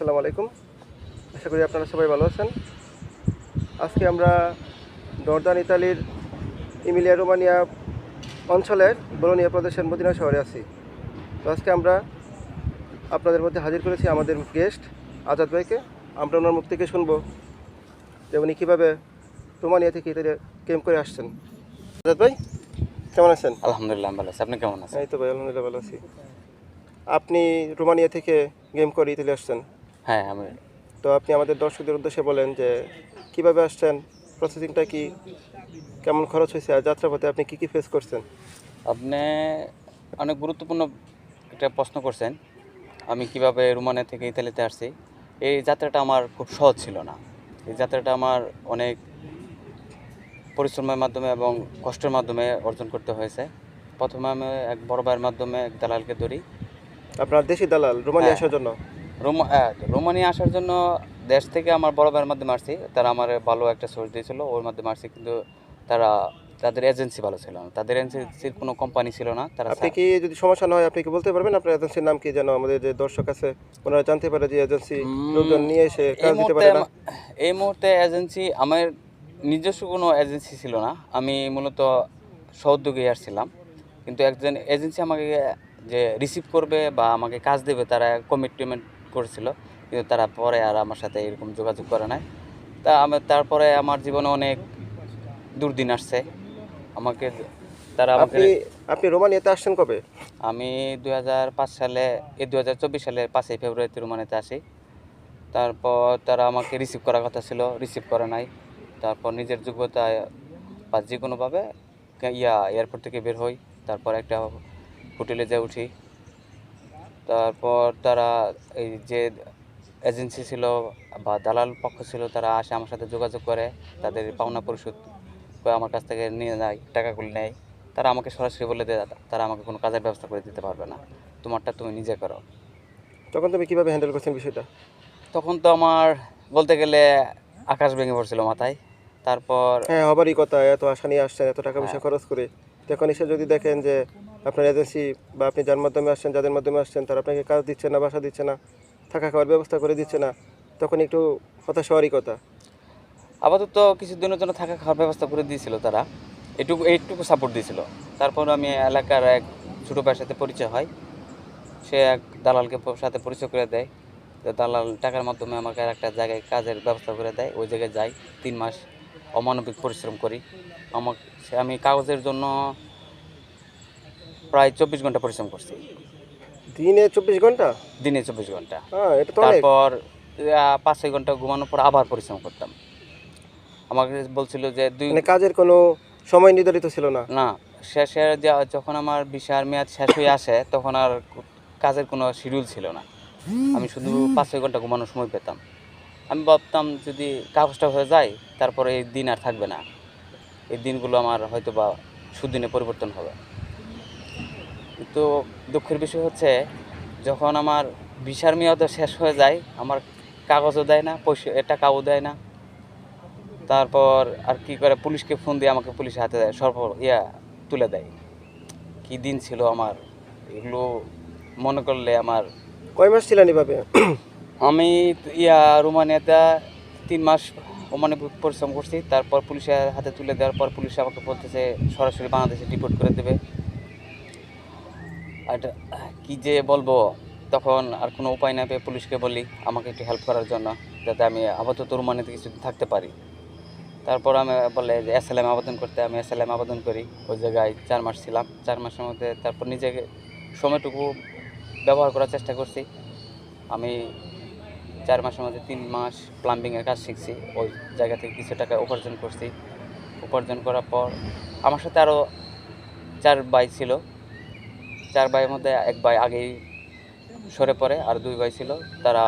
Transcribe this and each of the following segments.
আসসালামু আলাইকুম। আশা করি আপনারা সবাই ভালো আছেন। আজকে আমরা নর্দার্ন ইতালির ইমিলিয়া রোমানিয়া অঞ্চলের বলোনিয়া প্রদেশের মদিনা শহরে আছি। তো আজকে আমরা আপনাদের মধ্যে হাজির করেছি আমাদের গেস্ট আজাদ ভাইকে। আমরা ওনার মুখ থেকে শুনব যে উনি কীভাবে রোমানিয়া থেকে ইতালি কেম করে আসছেন। আজাদ ভাই কেমন আছেন? আলহামদুলিল্লাহ ভালো আছি। আপনি কেমন আছেন? এই তো ভাই আলহামদুলিল্লাহ ভালো আছি। আপনি রোমানিয়া থেকে গেম করে ইতালি আসছেন। হ্যাঁ আমি তো আপনি আমাদের দর্শকদের উদ্দেশ্যে বলেন যে কীভাবে আসছেন? প্রসেসিংটা কি? কেমন খরচ হয়েছে? আর যাত্রাপথে আপনি কি কি ফেস করছেন? আপনি অনেক গুরুত্বপূর্ণ একটা প্রশ্ন করছেন। আমি কীভাবে রোমানিয়া থেকে ইতালিতে আসছি? এই যাত্রাটা আমার খুব সহজ ছিল না। এই যাত্রাটা আমার অনেক পরিশ্রমের মাধ্যমে এবং কষ্টের মাধ্যমে অর্জন করতে হয়েছে। প্রথমে আমি এক বড় ভাইয়ের মাধ্যমে এক দালালকে ধরি। আপনার দেশি দালাল রোমানিয়া হ্যাঁ। আসার জন্য? রোমানিয়া আসার জন্য দেশ থেকে আমার বড় ভাইয়ের মাধ্যমে আসছি। তারা আমার ভালো একটা সোর্স দিয়েছিল ওর মাধ্যমে আসছি কিন্তু তারা তাদের এজেন্সি ভালো ছিল না। তাদের এজেন্সির কোনো কোম্পানি ছিল না তারা আপনি কি যদি সমস্যা না হয় আপনি কি বলতে পারবেন? আপনার এজেন্সির নাম কি যেন আমাদের যে দর্শক আছে ওনারা জানতে পারে যে এজেন্সি লোকজন নিয়ে এসে কাজ দিতে পারে না। এই মুহূর্তে এজেন্সি আমার নিজস্ব কোনো এজেন্সি ছিল না। আমি মূলত সহযোগী আসছিলাম। কিন্তু একজন এজেন্সি আমাকে যে রিসিভ করবে বা আমাকে কাজ দেবে তারা কমিটমেন্ট করেছিল কিন্তু তারা পরে আর আমার সাথে এরকম যোগাযোগ করে নাই। তা আমি তারপরে আমার জীবনে অনেক দুর্দিন আসছে। আমাকে তারা আমাকে আপনি আপনি রোমানিয়াতে আসছেন কবে? আমি দু হাজার পাঁচ সালে এই দু হাজার সালের পাঁচই ফেব্রুয়ারিতে রোমানিতে আসি। তারপর তারা আমাকে রিসিভ করার কথা ছিল রিসিভ করে নাই। তারপর নিজের যোগ্যতায় বা যে কোনোভাবে ইয়া এয়ারপোর্ট থেকে বের হই। তারপর একটা হোটেলে যেয়ে উঠি। তারপর তারা এই যে এজেন্সি ছিল বা দালাল পক্ষ ছিল তারা আসে আমার সাথে যোগাযোগ করে তাদের পাওনা পরিশোধ করে আমার কাছ থেকে নিয়ে যায় টাকাগুলো নেয়। তারা আমাকে সরাসরি বলে দেয় তারা আমাকে কোনো কাজের ব্যবস্থা করে দিতে পারবে না। তোমারটা তুমি নিজে করো। তখন তুমি কীভাবে হ্যান্ডেল করছেন বিষয়টা? তখন তো আমার বলতে গেলে আকাশ ভেঙে পড়ছিল মাথায়। তারপর হ্যাঁ হবারই কথা এত আশা নিয়ে আসছেন এত টাকা পয়সা হ্যাঁ। খরচ করে। তখন এসে যদি দেখেন যে আপনার এজেন্সি বা আপনি যার মাধ্যমে আসছেন, যাদের মাধ্যমে আসছেন, তারা আপনাকে কাজ দিচ্ছে না, বাসা দিচ্ছে না, থাকা খাওয়ার ব্যবস্থা করে দিচ্ছে না, তখন একটু হতাশ হওয়ারই কথা। আপাতত কিছুদিনের জন্য থাকা খাওয়ার ব্যবস্থা করে দিয়েছিল তারা। এটুকু, এইটুকু সাপোর্ট দিয়েছিল। তারপর আমি এলাকার এক ছোটো ভাইয়ের সাথে পরিচয় হয়। সে এক দালালকে সাথে পরিচয় করে দেয়। তো দালাল টাকার মাধ্যমে আমাকে একটা জায়গায় কাজের ব্যবস্থা করে দেয়। ওই জায়গায় যাই, তিন মাস অমানবিক পরিশ্রম করি। আমাকে আমি কাগজের জন্য প্রায় চব্বিশ ঘণ্টা পরিশ্রম করছি। দিনে চব্বিশ ঘণ্টা? দিনে চব্বিশ ঘণ্টা। হ্যাঁ এটা তো তারপর পাঁচ ছয় ঘণ্টা ঘুমানোর পর আবার পরিশ্রম করতাম। আমাকে বলছিল যে দুই মানে কাজের কোনো সময় নির্ধারিত ছিল না? না শেষে যখন আমার ভিসার মেয়াদ শেষ হয়ে আসে তখন আর কাজের কোনো শিডিউল ছিল না। আমি শুধু পাঁচ ছয় ঘণ্টা ঘুমানোর সময় পেতাম। আমি ভাবতাম যদি কাগজটা হয়ে যায় তারপরে এই দিন আর থাকবে না। এই দিনগুলো আমার হয়তো বা সুদিনে পরিবর্তন হবে। কিন্তু দুঃখের বিষয় হচ্ছে যখন আমার ভিসার মেয়াদও শেষ হয়ে যায় আমার কাগজও দেয় না পয়সা টাকাও দেয় না। তারপর আর কি করে পুলিশকে ফোন দিয়ে আমাকে পুলিশের হাতে দেয় সর্ব ইয়া তুলে দেয়। কি দিন ছিল আমার এগুলো মনে করলে আমার কয় মাস ছিলেন এভাবে? আমি ইয়া রোমানিয়াতে তিন মাস ওমানে পরিশ্রম করছি তারপর পুলিশের হাতে তুলে দেওয়ার পর পুলিশ আমাকে বলতেছে সরাসরি বাংলাদেশে ডিপোর্ট করে দেবে। আর কি যে বলব, তখন আর কোনো উপায় না পেয়ে পুলিশকে বলি, আমাকে একটু হেল্প করার জন্য, যাতে আমি আপাতত রোমানিয়াতে কিছু থাকতে পারি। তারপর আমি বলে যে এসএলএম আবেদন করতে, আমি এসএলএম আবেদন করি। ওই জায়গায় চার মাস ছিলাম। চার মাসের মধ্যে তারপর নিজেকে সময়টুকু ব্যবহার করার চেষ্টা করছি। আমি চার মাসের মধ্যে তিন মাস প্লাম্বিংয়ের কাজ শিখছি। ওই জায়গা থেকে কিছু টাকা উপার্জন করছি। উপার্জন করার পর আমার সাথে আরও চার বাই ছিল। চার ভাইয়ের মধ্যে এক ভাই আগেই সরে পড়ে আর দুই ভাই ছিল। তারা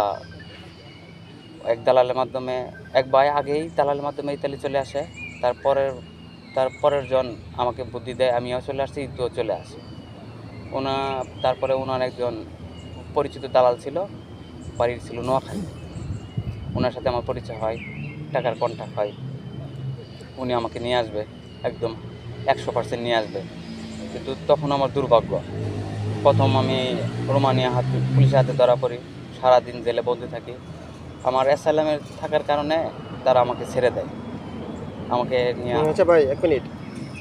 এক দালালের মাধ্যমে, এক ভাই আগেই দালালের মাধ্যমে ইতালি চলে আসে। তারপরের তারপরের জন আমাকে বুদ্ধি দেয়, আমিও চলে আসছি, তুইও চলে আসি। ওনা, তারপরে ওনার একজন পরিচিত দালাল ছিল, বাড়ির ছিল নোয়াখালী। ওনার সাথে আমার পরিচয় হয়, টাকার কন্ট্যাক্ট হয়। উনি আমাকে নিয়ে আসবে, একদম একশো পার্সেন্ট নিয়ে আসবে। কিন্তু তখন আমার দুর্ভাগ্য। প্রথম আমি রোমানিয়া হাতে পুলিশের হাতে ধরা পড়ি সারাদিন জেলে বন্দি থাকি। আমার অ্যাসাইলামের থাকার কারণে তারা আমাকে ছেড়ে দেয়। আমাকে নিয়ে আচ্ছা ভাই এক মিনিট।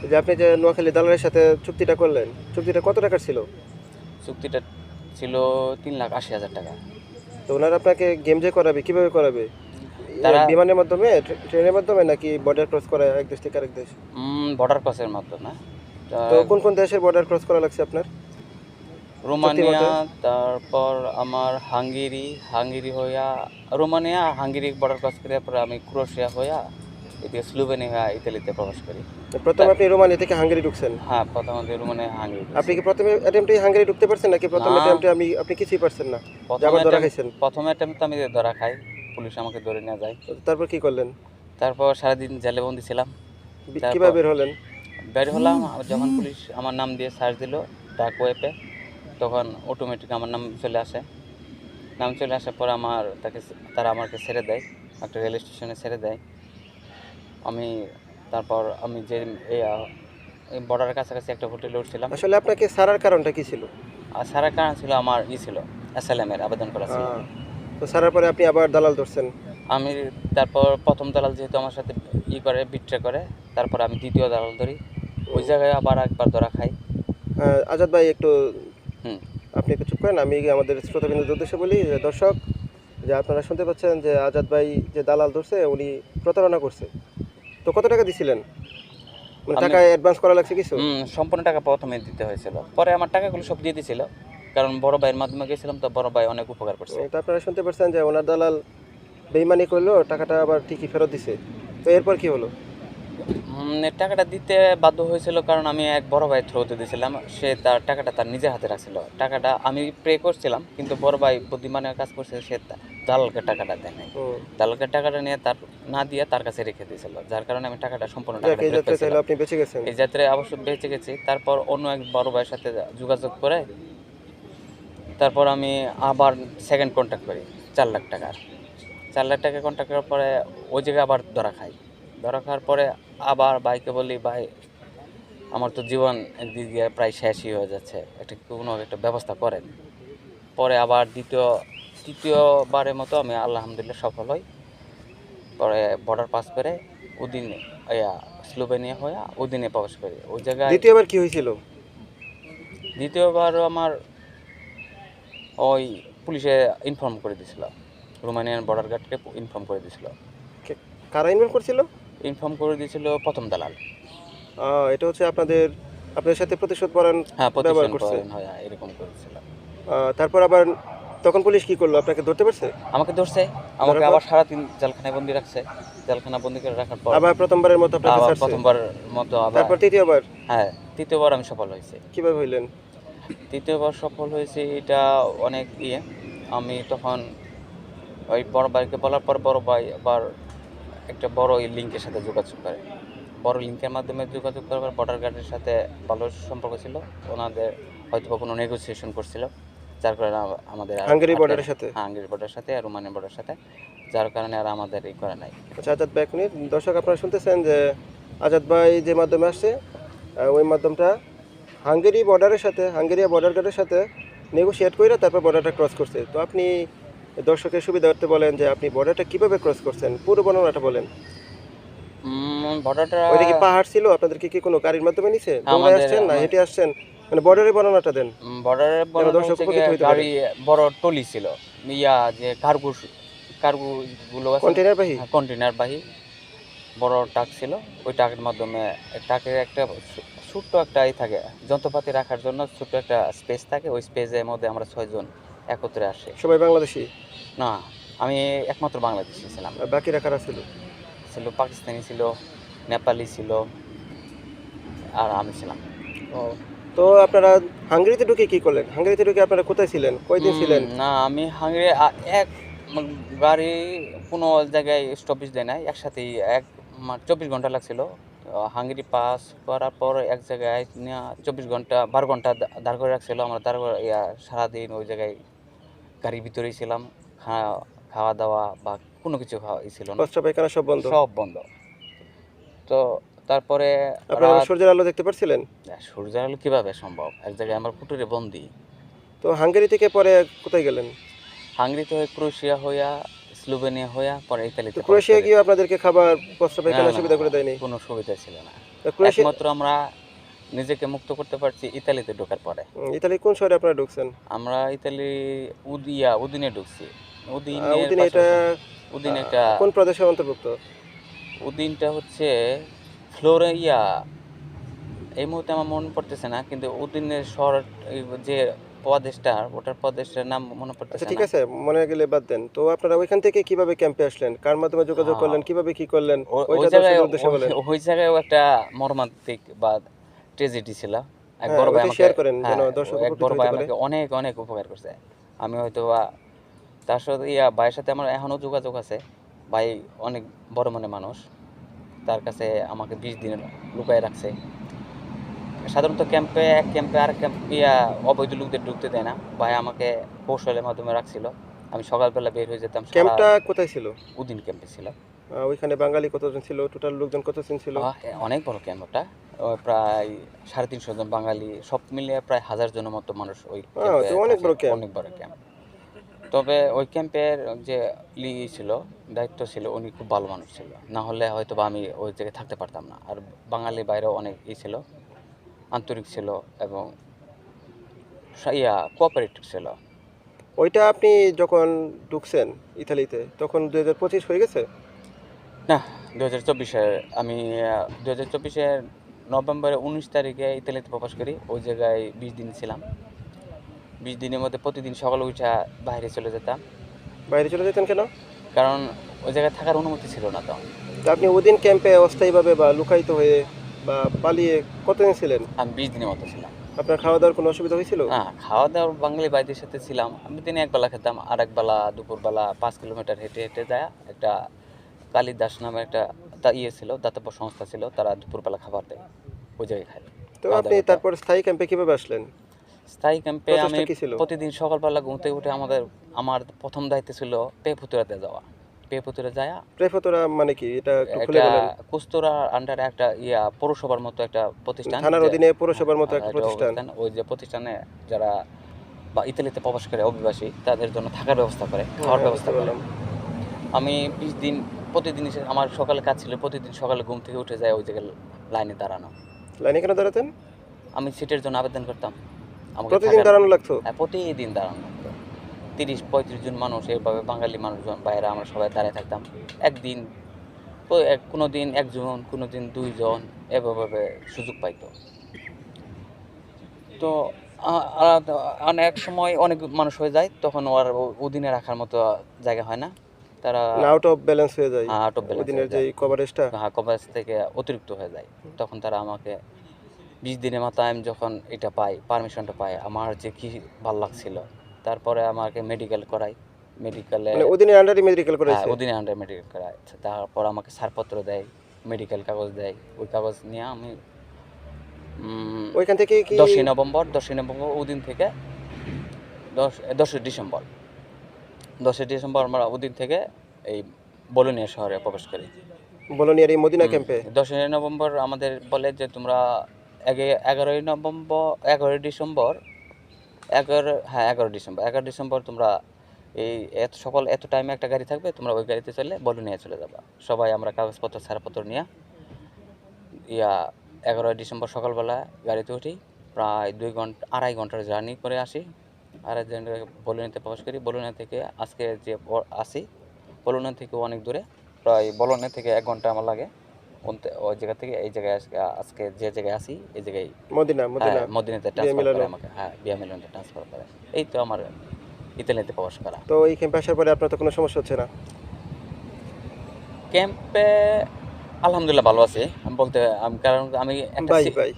যে আপনি যে নোয়াখালী দালালের সাথে চুক্তিটা করলেন চুক্তিটা কত টাকার ছিল? চুক্তিটা ছিল তিন লাখ আশি হাজার টাকা। তো ওনারা আপনাকে গেম যে করাবে কীভাবে করাবে? তারা- বিমানের মাধ্যমে ট্রেনের মাধ্যমে নাকি বর্ডার ক্রস করা এক দেশ থেকে আরেক দেশ? বর্ডার ক্রসের মাধ্যমে। তো কোন কোন দেশের বর্ডার ক্রস করা লাগছে আপনার? রোমানিয়া তারপর আমার হাঙ্গেরি হাঙ্গেরি হইয়া রোমানিয়া হাঙ্গেরি বর্ডার ক্রস করে পরে আমি ক্রোশিয়া হইয়া এদিকে স্লোভেনিয়া হইয়া ইতালিতে প্রবেশ করি। প্রথমে আপনি রোমানিয়া থেকে হাঙ্গেরি ঢুকছেন? হ্যাঁ প্রথমত রোমানিয়া হাঙ্গেরি আপনি কি প্রথমে অ্যাটেম্পটে হাঙ্গেরি ঢুকতে পারছেন নাকি প্রথম। অ্যাটেম্পটে আমি আপনি কিছুই পারছেন না? আবার ধরা খাইছেন? প্রথমে তো আমি ধরা খাই পুলিশ আমাকে ধরে নিয়ে যায়। তারপর কি করলেন? তারপর সারাদিন জেলে বন্দি ছিলাম। কীভাবে বের হলেন? বের হলাম যখন পুলিশ আমার নাম দিয়ে সার্চ দিল ডাক ওয়েপে তখন অটোমেটিক আমার নাম চলে আসে। নাম চলে আসার পর আমার তাকে তারা আমাকে ছেড়ে দেয় একটা রেল স্টেশনে ছেড়ে দেয়। আমি তারপর আমি যে এই বর্ডারের কাছাকাছি একটা হোটেলে উঠছিলাম। আসলে আপনাকে সারার কারণটা কি ছিল? আর সারা কারণ ছিল আমার ই ছিল এসএলএমের আবেদন করা ছিল। তো সারার পরে আপনি আবার দালাল ধরছেন? আমি তারপর প্রথম দালাল যেহেতু আমার সাথে ই করে বিট্রে করে তারপর আমি দ্বিতীয় দালাল ধরি। ওই জায়গায় আবার একবার ধরা খাই। আজাদ ভাই একটু আপনি একটু চুপ করেন আমি আমাদের শ্রোতাবিন্দুর উদ্দেশ্যে বলি যে দর্শক যে আপনারা শুনতে পাচ্ছেন যে আজাদ ভাই যে দালাল ধরছে উনি প্রতারণা করছে। তো কত টাকা দিছিলেন? মানে টাকা অ্যাডভান্স করা লাগছে কিছু? সম্পূর্ণ টাকা প্রথমে দিতে হয়েছিল। পরে আমার টাকাগুলো সব দিয়ে দিয়েছিল কারণ বড় ভাইয়ের মাধ্যমে গেছিলাম তো বড় ভাই অনেক উপকার করছে। তো আপনারা শুনতে পাচ্ছেন যে ওনার দালাল বেইমানি করল টাকাটা আবার ঠিকই ফেরত দিছে। তো এরপর কি হলো? টাকাটা দিতে বাধ্য হয়েছিল কারণ আমি এক বড় ভাই থ্রোতে দিয়েছিলাম। সে তার টাকাটা তার নিজের হাতে রাখছিল। টাকাটা আমি প্রে করছিলাম কিন্তু বড় ভাই বুদ্ধিমানের কাজ করছে সে দালালকে টাকাটা দেয় নাই। দালালকে টাকাটা নিয়ে তার না দিয়ে তার কাছে রেখে দিয়েছিল যার কারণে আমি টাকাটা সম্পূর্ণ এই যাত্রায় অবশ্য বেঁচে গেছি। তারপর অন্য এক বড় ভাইয়ের সাথে যোগাযোগ করে তারপর আমি আবার সেকেন্ড কন্ট্যাক্ট করি চার লাখ টাকার। চার লাখ টাকা কন্ট্যাক্ট করার পরে ওই জায়গায় আবার ধরা খাই। ধরা খাওয়ার পরে আবার বাইকে বলি ভাই আমার তো জীবন একদিক দিয়ে প্রায় শেষই হয়ে যাচ্ছে। একটা কোনো একটা ব্যবস্থা করেন। পরে আবার দ্বিতীয় তৃতীয়বারের মতো আমি আলহামদুলিল্লাহ সফল হই। পরে বর্ডার পাস করে ওদিন ইয়া স্লোভেনিয়া হয়ে ওদিনে প্রবেশ করি। ওই জায়গায় দ্বিতীয়বার কি হয়েছিল? দ্বিতীয়বার আমার ওই পুলিশে ইনফর্ম করে দিছিল। রোমানিয়ান বর্ডার গার্ডকে ইনফর্ম করে দিছিল। কে- কারা ইনভেস্ট করছিল? ইনফর্ম করে দিয়েছিল প্রথম দালাল। এটা হচ্ছে আপনাদের আপনাদের সাথে প্রতিশোধ পরায়ণ হ্যাঁ ব্যবহার করছে। হয় এরকম করেছিলাম তারপর আবার তখন পুলিশ কি করল? আপনাকে ধরতে পারছে? আমাকে ধরছে আমাকে? আবার সারাদিন জেলখানায় বন্দি রাখছে। জেলখানা বন্দি করে রাখার পর আবার প্রথমবারের মতো আপনাকে আবার ছাড়ছে? প্রথমবার মতো আবার তারপর তৃতীয়বার? হ্যাঁ তৃতীয়বার আমি সফল হয়েছি। কীভাবে হইলেন? তৃতীয়বার সফল হয়েছে এটা অনেক ইয়ে। আমি তখন ওই বড় ভাইকে বলার পর বড় ভাই আবার একটা বড় এই লিঙ্কের সাথে যোগাযোগ করে। বড় লিঙ্কের মাধ্যমে যোগাযোগ করার পর বর্ডার গার্ডের সাথে ভালো সম্পর্ক ছিল। ওনাদের হয়তো কোনো নেগোসিয়েশন করছিল। যার কারণে আমাদের হাঙ্গেরি বর্ডারের সাথে? হ্যাঁ হাঙ্গেরি বর্ডারের সাথে আর রোমানিয়ান বর্ডারের সাথে। যার কারণে আর আমাদের এই করা নাই। আচ্ছা আজাদ ভাই এক দর্শক আপনারা শুনতেছেন যে আজাদ ভাই যে মাধ্যমে আসছে ওই মাধ্যমটা হাঙ্গেরি বর্ডারের সাথে হাঙ্গেরিয়া বর্ডার গার্ডের সাথে নেগোশিয়েট করে তারপর বর্ডারটা ক্রস করছে। তো আপনি দর্শকের সুবিধার্থে বলেন যে আপনি বর্ডারটা কীভাবে ক্রস করছেন? পুরো বর্ণনাটা বলেন। বর্ডারটা ওইটা কি পাহাড় ছিল? আপনাদেরকে কি কোনো গাড়ির মাধ্যমে নিছে? দৌড়ে আসছেন না হেঁটে আসছেন? মানে বর্ডারের বর্ণনাটা দেন। বর্ডারের। গাড়ি বড় টলি ছিল। ইয়া যে কার্গো কার্গো গুলো কন্টেনার বাহি? কন্টেনার বাহী। বড় ট্রাক ছিল। ওই ট্রাকের মাধ্যমে ট্রাকের একটা ছোট্ট একটা ই থাকে যন্ত্রপাতি রাখার জন্য ছোট্ট একটা স্পেস থাকে। ওই স্পেসের মধ্যে আমরা ছয়জন একত্রে আসে। সবাই বাংলাদেশি? না আমি একমাত্র বাংলাদেশি ছিলাম। বাকিরা কারা ছিল? ছিল পাকিস্তানি ছিল নেপালি ছিল আর আমি ছিলাম। ও তো আপনারা হাঙ্গেরিতে ঢুকে কি করলেন? হাঙ্গেরিতে ঢুকে আপনারা কোথায় ছিলেন? কয়দিন ছিলেন? না আমি হাঙ্গেরি এক গাড়ি কোনো জায়গায় স্টপেজ দেয় নাই একসাথেই এক চব্বিশ ঘণ্টা লাগছিল। হাঙ্গেরি পাস করার পর এক জায়গায় চব্বিশ ঘণ্টা বারো ঘণ্টা দাঁড় করে রাখছিল আমরা দাঁড় করে ইয়া সারাদিন ওই জায়গায় গাড়ির ভিতরেই ছিলাম। খাওয়া দাওয়া বা কোনো কিছু খাওয়া ছিল না। সব বন্ধ? সব বন্ধ। তো তারপরে সূর্যের আলো দেখতে পারছিলেন? সূর্যের আলো কীভাবে সম্ভব? এক জায়গায় আমার কুটুরে বন্দি। তো হাঙ্গেরি থেকে পরে কোথায় গেলেন? হাঙ্গেরিতে হয়ে ক্রোয়েশিয়া হইয়া স্লোভেনিয়া হইয়া পরে ইতালিতে ক্রোয়েশিয়া গিয়ে আপনাদেরকে খাবার বস্ত্র পায়খানা সুবিধা করে দেয়নি? কোনো সুবিধা ছিল না। একমাত্র আমরা নিজেকে মুক্ত করতে পারছি ইতালিতে ঢোকার পরে। ইতালি কোন শহরে আপনারা ঢুকছেন? আমরা ইতালি উদিয়া উদিনে ঢুকছি। আহ, উদিনের উদিনে এটা উদিন একটা কোন প্রদেশের অন্তর্ভুক্ত? উদিনটা হচ্ছে ফ্লোরিয়া। এই মুহূর্তে আমার মনে পড়তেছে না কিন্তু উদিনের শহর যে প্রদেশটা ওটার প্রদেশটার নাম মনে আচ্ছা ঠিক আছে মনে গেলে বাদ দেন। তো আপনারা ওইখান থেকে কীভাবে ক্যাম্পে আসলেন? কার মাধ্যমে যোগাযোগ করলেন? কীভাবে কি করলেন? ওই জায়গায় ওই- একটা মর্মান্তিক বা ট্রেজেডি ছিল। এক হ্যাঁ, বড় ভাই আমাকে share করেন, হ্যাঁ, যেন দর্শক এক বড় ভাই আমাকে অনেক অনেক উপকার করছে। আমি হয়তো বা তার সাথে ইয়া ভাইয়ের সাথে আমার এখনও যোগাযোগ আছে। ভাই অনেক বড় মনে মানুষ। তার কাছে আমাকে বিশ দিন লুকায় রাখছে। সাধারণত ক্যাম্পে এক ক্যাম্পে আর ক্যাম্প ইয়া অবৈধ লোকদের ঢুকতে দেয় না। ভাই আমাকে কৌশলের মাধ্যমে রাখছিল। আমি সকালবেলা বের হয়ে যেতাম ক্যাম্পটা কোথায় ছিল? উদিন ক্যাম্পে ছিল। ওইখানে বাঙালি কতজন ছিল? টোটাল লোকজন কতজন ছিল? অনেক বড় ক্যাম্প ওটা। প্রায় সাড়ে তিনশো জন বাঙালি সব মিলিয়ে প্রায় হাজার জনের মতো মানুষ ওই অনেক বড় camp। অনেক বড় ক্যাম্প। তবে ওই ক্যাম্পের যে লি ছিল দায়িত্ব ছিল উনি খুব ভালো মানুষ ছিল। না হলে হয়তো বা আমি ওই জায়গায় থাকতে পারতাম না। আর বাঙালি বাইরেও অনেক ই ছিল। আন্তরিক ছিল এবং ইয়া কোঅপারেটিভ ছিল। ওইটা আপনি যখন ঢুকছেন ইতালিতে তখন দু হাজার পঁচিশ হয়ে গেছে? না দু হাজার চব্বিশের আমি দু হাজার চব্বিশের নভেম্বরের উনিশ তারিখে ইতালিতে প্রকাশ করি। ওই জায়গায় বিশ দিন ছিলাম। বিশ দিনের মধ্যে প্রতিদিন সকালে উঠা বাইরে চলে যেতাম। বাইরে চলে যেতেন কেন? কারণ ওই জায়গায় থাকার অনুমতি ছিল না তো। তা আপনি ওদিন ক্যাম্পে অস্থায়ীভাবে বা লুকায়িত হয়ে বা পালিয়ে কতদিন ছিলেন? আমি বিশ দিনের মতো ছিলাম। আপনার খাওয়া দাওয়ার কোনো অসুবিধা হয়েছিল? না খাওয়া বাঙালি সাথে ছিলাম। আমি দিনে একবেলা খেতাম আর একবেলা দুপুরবেলা পাঁচ কিলোমিটার হেঁটে হেঁটে যায়। একটা কালিদাস নামে একটা তা ইয়ে ছিল দাতব্য সংস্থা ছিল তারা দুপুরবেলা খাবার দেয় ওই জায়গায় খাই তো আপনি তারপর স্থায়ী ক্যাম্পে কীভাবে আসলেন? স্থায়ী ক্যাম্পে আমি প্রতিদিন সকালবেলা ঘুমতে উঠে আমাদের আমার প্রথম দায়িত্ব ছিল পে ফুতুরাতে যাওয়া। যায়। মানে কি? এটা একটু খুলে বলেন। কুস্তরা আন্ডারে একটা ইয়া পৌরসভার মতো একটা প্রতিষ্ঠান। থানার অধীনে পৌরসভার মতো একটা একটা প্রতিষ্ঠান। ওই যে প্রতিষ্ঠানে যারা বা ইতালিতে প্রবাস করে অভিবাসী তাদের জন্য থাকার ব্যবস্থা করে খাওয়ার হ্যাঁ, ব্যবস্থা বুঝতে করে আমি বিশ দিন প্রতিদিন আমার সকালে কাজ ছিল প্রতিদিন সকালে ঘুম থেকে উঠে যায় ওই জায়গায় লাইনে দাঁড়ানো। লাইনে কেন দাঁড়াতেন? আমি সিটের জন্য আবেদন করতাম। আমাকে প্রতিদিন দাঁড়ানো লাগতো? হ্যাঁ, প্রতিদিন দাঁড়ানো। তিরিশ পঁয়ত্রিশ জন মানুষ এইভাবে বাঙালি মানুষজন বাইরে আমরা সবাই দাঁড়িয়ে থাকতাম। একদিন কোনো দিন একজন কোনো দিন দুইজন এভাবে সুযোগ পাইতো। তো আ- সময় অনেক মানুষ হয়ে যায় তখন ওর অধীনে রাখার মতো জায়গা হয় না। তারা আউট অফ ব্যালেন্স হয়ে যায়। আউট অফ ওদিনের যে কভারেজটা হ্যাঁ কভারেজ থেকে অতিরিক্ত হয়ে যায়। তখন তারা আমাকে বিশ দিনের মাথায় আমি যখন এটা পাই পারমিশনটা পাই আমার যে কি ভালো লাগছিল তারপরে আমাকে মেডিকেল করাই মেডিকেলে ওদিনের আন্ডারে মেডিকেল করেছে অধীনে আন্ডার মেডিকেল করাই তারপর আমাকে ছাড়পত্র দেয় মেডিকেল কাগজ দেয়। ওই কাগজ নিয়ে আমি ওইখান থেকে কি দশই নভেম্বর দশই নভেম্বর ওদিন থেকে দশ দশই ডিসেম্বর। দশই ডিসেম্বর আমরা ওদিন থেকে এই বলুনিয়া শহরে প্রবেশ করি। বলোনিয়ার এই মদিনা ক্যাম্পে দশই নভেম্বর আমাদের বলে যে তোমরা এগে- এগারোই নভেম্বর এগারোই ডিসেম্বর এগারো হ্যাঁ এগারো ডিসেম্বর। এগারো ডিসেম্বর তোমরা এই এত সকাল এত টাইমে একটা গাড়ি থাকবে, তোমরা ওই গাড়িতে চলে বলু নিয়ে চলে যাবা। সবাই আমরা কাগজপত্র, ছাড়পত্র নিয়ে ইয়া এগারোই ডিসেম্বর সকালবেলা গাড়িতে উঠি, প্রায় দুই ঘণ্টা, আড়াই ঘণ্টার জার্নি করে আসি। আড়াই ঘণ্টা বলুনিতে প্রবেশ করি। বলুনিয়া থেকে আজকে যে আসি বলুনিয়া থেকে অনেক দূরে, প্রায় বলুনিয়া থেকে এক ঘণ্টা আমার লাগে। ওই জায়গা থেকে এই জায়গায় আজকে যে জায়গায় আসি এই জায়গায় মদিনা মদিনা। হ্যাঁ, মদিনাতে ট্রান্সফার করে আমাকে। হ্যাঁ বিয়া মিলনে ট্রান্সফার করে। এই তো আমার ইতালিতে প্রবেশ করা। তো এই ক্যাম্পে আসার পরে আপনার তো কোনো সমস্যা হচ্ছে না? ক্যাম্পে আলহামদুলিল্লাহ ভালো আছি। আমি বলতে আমি কারণ আমি ভাই ভাই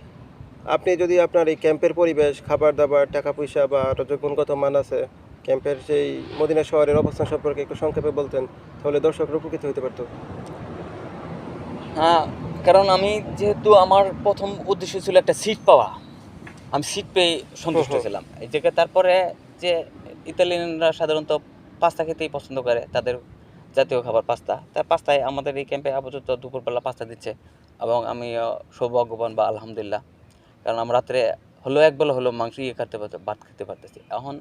আপনি যদি আপনার এই ক্যাম্পের পরিবেশ খাবার দাবার টাকা পয়সা বা আরও যে গুণগত মান আছে ক্যাম্পের সেই মদিনা শহরের অবস্থান সম্পর্কে একটু সংক্ষেপে বলতেন তাহলে দর্শকরা উপকৃত হতে পারতো। হ্যাঁ কারণ আমি যেহেতু আমার প্রথম উদ্দেশ্য ছিল একটা সিট পাওয়া আমি সিট পেয়ে সন্তুষ্ট। ছিলাম। এই জায়গায় তারপরে যে ইতালিয়ানরা সাধারণত পাস্তা খেতেই পছন্দ করে তাদের জাতীয় খাবার পাস্তা। তার পাস্তায় আমাদের এই ক্যাম্পে আপাতত দুপুরবেলা পাস্তা দিচ্ছে এবং আমি সৌভাগ্যবান বা আলহামদুলিল্লাহ। কারণ আমরা রাত্রে হলো একবেলা হলো মাংস ইয়ে খেতে পারতে ভাত খেতে পারতেছি। এখন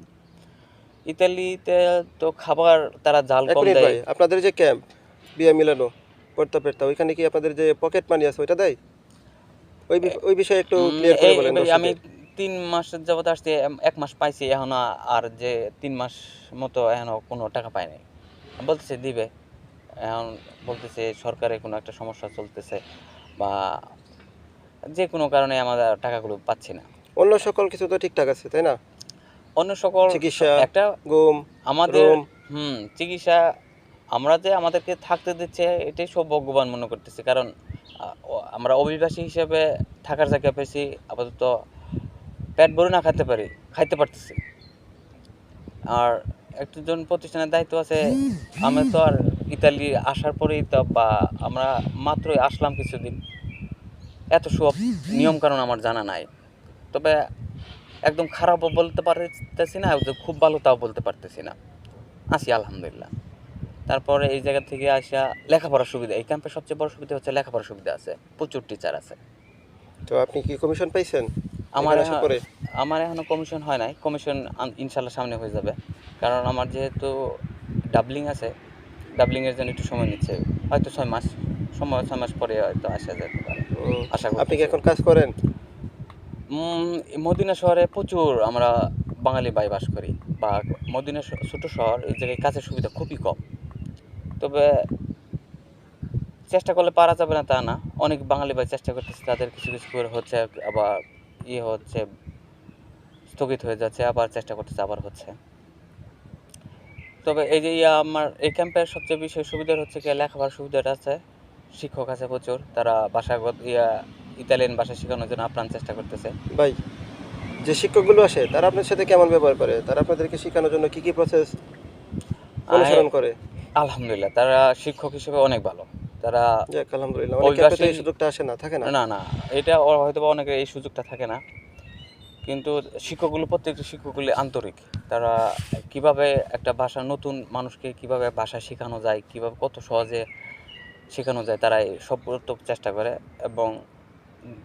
ইতালিতে তো খাবার তারা জাল কম দেয়। আপনাদের যে ক্যাম্প বিয়া মিলানো পড়তে পেরতা ওইখানে কি আপনাদের যে পকেট মানি আছে ওইটা দেয়? ওই ওই বিষয়ে একটু ক্লিয়ার করে বলেন আমি তিন মাস যাবত আসছি এক মাস পাইছি এখনও আর যে তিন মাস মতো এখনও কোনো টাকা পাই নাই। বলতেছে দিবে। এখন বলতেছে সরকারের কোনো একটা সমস্যা চলতেছে বা যে কোনো কারণে আমাদের টাকাগুলো পাচ্ছি না। অন্য সকল কিছু তো ঠিকঠাক আছে তাই না? অন্য সকল চিকিৎসা একটা ঘুম আমাদের হুম চিকিৎসা আমরা যে আমাদেরকে থাকতে দিচ্ছে, এটাই সব ভগবান মনে করতেছি। কারণ আমরা অভিবাসী হিসেবে থাকার জায়গা পেয়েছি, আপাতত পেট ভরে না খাইতে পারি, খাইতে পারতেছি। আর একজন প্রতিষ্ঠানের দায়িত্ব আছে, আমি তো আর ইতালি আসার পরেই তো বা আমরা মাত্রই আসলাম কিছুদিন। এত সব নিয়ম কারণ আমার জানা নাই। তবে একদম খারাপও বলতে পারতেছি না খুব ভালো তাও বলতে পারতেছি না। আছি আলহামদুলিল্লাহ। তারপরে এই জায়গা থেকে আসা লেখাপড়ার সুবিধা এই ক্যাম্পের সবচেয়ে বড় সুবিধা হচ্ছে লেখাপড়ার সুবিধা আছে প্রচুর টিচার আছে। তো আপনি কি কমিশন পাইছেন? আমার আমার এখনও কমিশন হয় নাই কমিশন ইনশাল্লাহ সামনে হয়ে যাবে। কারণ আমার যেহেতু ডাবলিং আছে ডাবলিংয়ের জন্য একটু সময় নিচ্ছে হয়তো ছয় মাস সময় ছয় মাস পরে হয়তো আসা যেতে পারে। আশা আপনি কি এখন কাজ করেন? মদিনা শহরে প্রচুর আমরা বাঙালি ভাই বাস করি বা মদিনা ছোট শহর এই জায়গায় কাজের সুবিধা খুবই কম। তবে চেষ্টা করলে পারা যাবে না তা না। অনেক বাঙালি ভাই চেষ্টা করতেছে তাদের কিছু কিছু করে হচ্ছে আবার ইয়ে হচ্ছে স্থগিত হয়ে যাচ্ছে আবার চেষ্টা করতেছে আবার হচ্ছে। তবে এই যে আমার এই ক্যাম্পের সবচেয়ে বিশেষ সুবিধা হচ্ছে কি লেখাপড়ার সুবিধাটা আছে। শিক্ষক আছে প্রচুর তারা ভাষাগত ইয়া ইতালিয়ান ভাষা শেখানোর জন্য আপ্রাণ চেষ্টা করতেছে। ভাই যে শিক্ষকগুলো আসে তারা আপনার সাথে কেমন ব্যবহার করে? তারা আপনাদেরকে শেখানোর জন্য কি কি প্রসেস অনুসরণ করে? আলহামদুলিল্লাহ তারা শিক্ষক হিসেবে অনেক ভালো। তারা আলহামদুলিল্লাহ অনেক এই সুযোগটা আসে না থাকে না? না না এটা হয়তো বা অনেকের এই সুযোগটা থাকে না। কিন্তু শিক্ষকগুলো প্রত্যেকটি শিক্ষকগুলি আন্তরিক। তারা কীভাবে একটা ভাষা নতুন মানুষকে কীভাবে ভাষা শেখানো যায় কীভাবে কত সহজে শেখানো যায় তারা প্রত্যেক চেষ্টা করে এবং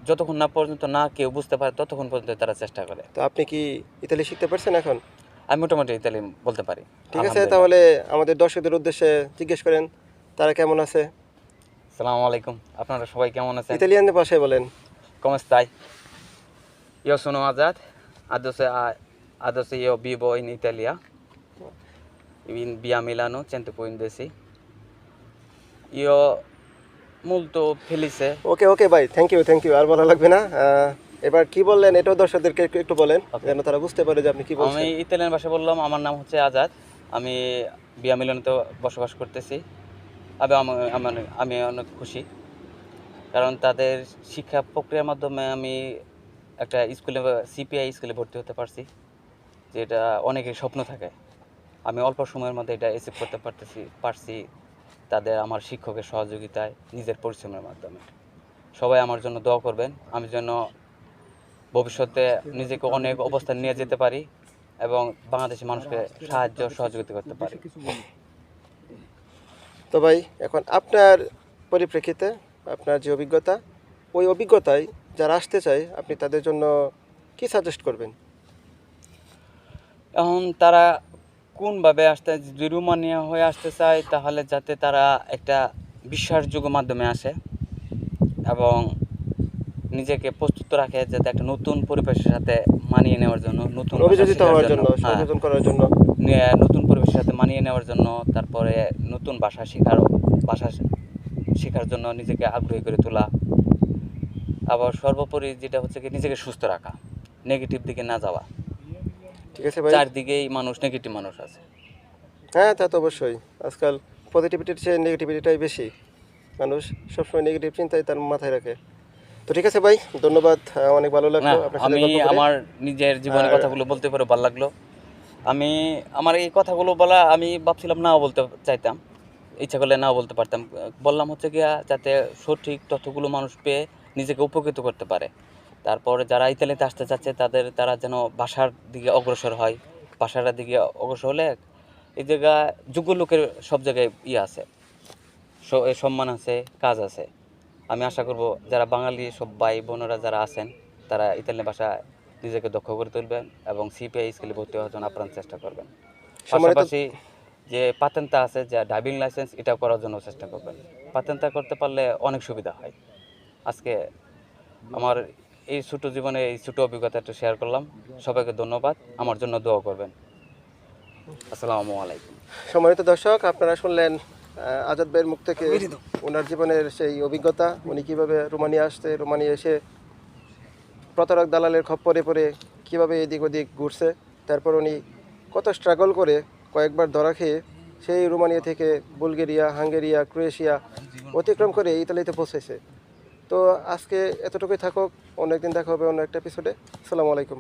যতক্ষণ না পর্যন্ত না কেউ বুঝতে পারে ততক্ষণ পর্যন্ত তারা চেষ্টা করে। তো আপনি কি ইতালি শিখতে পারছেন এখন? আমি মোটামুটি ইতালি বলতে পারি। ঠিক আছে তাহলে আমাদের দর্শকদের উদ্দেশ্যে জিজ্ঞেস করেন তারা কেমন আছে? সালামু আলাইকুম। আপনারা সবাই কেমন আছেন? ইতালিয়ানদের ভাষায় বলেন। Come stai? Io sono Azad, adesso, adesso io vivo in Italia, in via Milano 115. মূল তো felice, ওকে ওকে ভাই থ্যাংক ইউ থ্যাংক ইউ আর বলা লাগবে না। এবার কি বললেন? এটাও দর্শকদেরকে একটু বলেন যেন তারা বুঝতে পারে যে আপনি কি বলছেন। আমি ইতালিয়ান ভাষা বললাম আমার নাম হচ্ছে আজাদ। আমি বিয়া মিলনতে বসবাস করতেছি। আমি আমি- আমার আমি অনেক খুশি। কারণ তাদের শিক্ষা প্রক্রিয়ার মাধ্যমে আমি একটা স্কুলে সিপিআই স্কুলে ভর্তি হতে পারছি যেটা অনেকের স্বপ্ন থাকে। আমি অল্প সময়ের মধ্যে এটা অ্যাচিভ করতে পারতেছি পারছি তাদের আমার শিক্ষকের সহযোগিতায় নিজের পরিশ্রমের মাধ্যমে। সবাই আমার জন্য দোয়া করবেন। আমি যেন ভবিষ্যতে নিজেকে অনেক অবস্থান নিয়ে যেতে পারি এবং বাংলাদেশি মানুষকে সাহায্য সহযোগিতা করতে পারি। তো ভাই এখন আপনার পরিপ্রেক্ষিতে আপনার যে অভিজ্ঞতা ওই অভিজ্ঞতায় যারা আসতে চায় আপনি তাদের জন্য কি সাজেস্ট করবেন? এখন তারা কোনভাবে আসতে যদি রুমানিয়া হয়ে আসতে চায় তাহলে যাতে তারা একটা বিশ্বাসযোগ্য মাধ্যমে আসে এবং নিজেকে প্রস্তুত রাখে যাতে একটা নতুন পরিবেশের সাথে মানিয়ে নেওয়ার জন্য নতুন হওয়ার জন্য। হ্যাঁ, করার জন্য। নতুন পরিবেশের সাথে মানিয়ে নেওয়ার জন্য তারপরে নতুন ভাষা শেখার ভাষা শেখার জন্য নিজেকে আগ্রহী করে তোলা। আবার সর্বোপরি যেটা হচ্ছে কি নিজেকে সুস্থ রাখা নেগেটিভ দিকে না যাওয়া। ঠিক আছে ভাই। চারদিকেই মানুষ নেগেটিভ মানুষ আছে। হ্যাঁ তা তো অবশ্যই। আজকাল পজিটিভিটির চেয়ে নেগেটিভিটিটাই বেশি। মানুষ সবসময় নেগেটিভ চিন্তাই তার মাথায় রাখে। তো ঠিক আছে ভাই ধন্যবাদ অনেক ভালো লাগল আমি আমার নিজের জীবনের কথাগুলো বলতে পারে ভালো লাগল। আমি আমার এই কথাগুলো বলা আমি ভাবছিলাম নাও বলতে চাইতাম ইচ্ছা করলে নাও বলতে পারতাম। বললাম হচ্ছে গিয়া যাতে সঠিক তথ্যগুলো মানুষ পেয়ে নিজেকে উপকৃত করতে পারে। তারপরে যারা ইতালিতে আসতে চাচ্ছে তাদের তারা যেন ভাষার দিকে অগ্রসর হয়। ভাষার দিকে অগ্রসর হলে এই জায়গায় যোগ্য লোকের সব জায়গায় ইয়ে আছে। সম্মান আছে কাজ আছে। আমি আশা করব যারা বাঙালি সব ভাই বোনেরা যারা আছেন তারা ইতালি ভাষা নিজেকে দক্ষ করে তুলবেন এবং সিপিআই স্কুলে ভর্তি হওয়ার জন্য আপ্রাণ চেষ্টা করবেন। পাশাপাশি যে পাতেন্তা আছে যে ড্রাইভিং লাইসেন্স এটা করার জন্য চেষ্টা করবেন। পাতেন্তা করতে পারলে অনেক সুবিধা হয়। আজকে আমার এই ছোট জীবনে এই ছোট অভিজ্ঞতা একটু শেয়ার করলাম। সবাইকে ধন্যবাদ। আমার জন্য দোয়া করবেন। আসসালামু আলাইকুম। সম্মানিত দর্শক আপনারা শুনলেন আজাদ ভাইয়ের মুখ থেকে ওনার জীবনের সেই অভিজ্ঞতা উনি কীভাবে রোমানিয়া আসতে রোমানিয়া এসে প্রতারক দালালের খপ্পরে পরে কীভাবে এদিক ওদিক ঘুরছে তারপর উনি কত স্ট্রাগল করে কয়েকবার ধরা খেয়ে সেই রোমানিয়া থেকে বুলগেরিয়া হাঙ্গেরিয়া ক্রোয়েশিয়া অতিক্রম করে ইতালিতে পৌঁছেছে। তো আজকে এতটুকুই থাকুক অন্য একদিন দেখা হবে অন্য একটা এপিসোডে আসসালামু আলাইকুম।